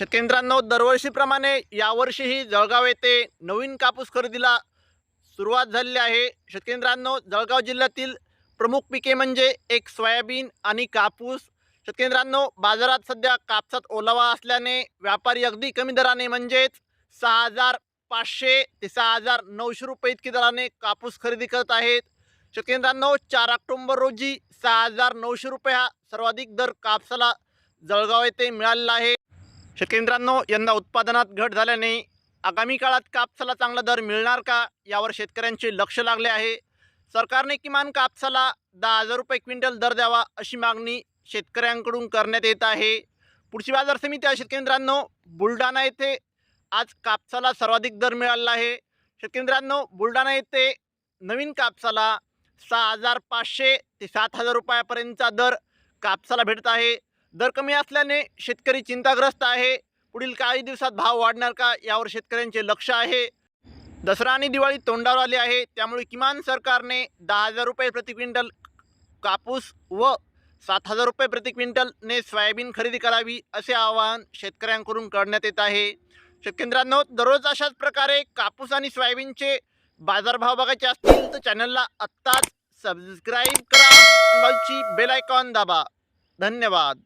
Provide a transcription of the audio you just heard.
शेतकऱ्यांनो दरवर्षीप्रमाणे यावर्षीही जळगाव येथे नवीन कापूस खरेदीला सुरुवात झालेली आहे. शेतकऱ्यांनो जळगाव जिल्ह्यातील प्रमुख पिके म्हणजे एक सोयाबीन आणि कापूस. शेतकऱ्यांनो बाजारात सध्या कापसात ओलावा असल्याने व्यापारी अगदी कमी दराने म्हणजेच सहा हजार पाचशे ते सहा हजार नऊशे रुपये इतकी दराने कापूस खरेदी करत आहेत. शेतकऱ्यांनो चार ऑक्टोंबर रोजी सहा हजार नऊशे रुपये हा सर्वाधिक दर कापसाला जळगाव येथे मिळालेला आहे. शेतकऱ्यांनो यंदा उत्पादनात घट झाल्याने आगामी काळात कापसाला चांगला दर मिळणार का यावर शेतकऱ्यांचे लक्ष लागले आहे. सरकारने किमान कापसाला दहा हजार रुपये क्विंटल दर द्यावा अशी मागणी शेतकऱ्यांकडून करण्यात येत आहे. पुढची बाजार समिती आहे मित्रांनो बुलढाणा येथे. आज कापसाला सर्वाधिक दर मिळाला आहे. शेतकऱ्यांनो बुलढाणा येथे नवीन कापसाला सहा हजार पाचशे ते सात हजार रुपयापर्यंतचा दर कापसाला भेटत आहे. दर कमी असल्याने शेतकरी चिंताग्रस्त आहे. पुढील काही दिवसात भाव वाढणार का यावर शेतकऱ्यांचे लक्ष आहे. दसरा आणि दिवाळी तोंडावर आली आहे. त्यामुळे किमान सरकारने दहा हजार रुपये प्रति क्विंटल कापूस व सात हजार रुपये प्रति क्विंटलने सोयाबीन खरेदी करावी असे आवाहन शेतकऱ्यांकडून करण्यात येत आहे. शेतकऱ्यांनो दररोज अशाच प्रकारे कापूस आणि सोयाबीनचे बाजारभाव बघायचे असतील तर चॅनलला आत्ताच सबस्क्राईब करा बेल आयकॉन दाबा. धन्यवाद.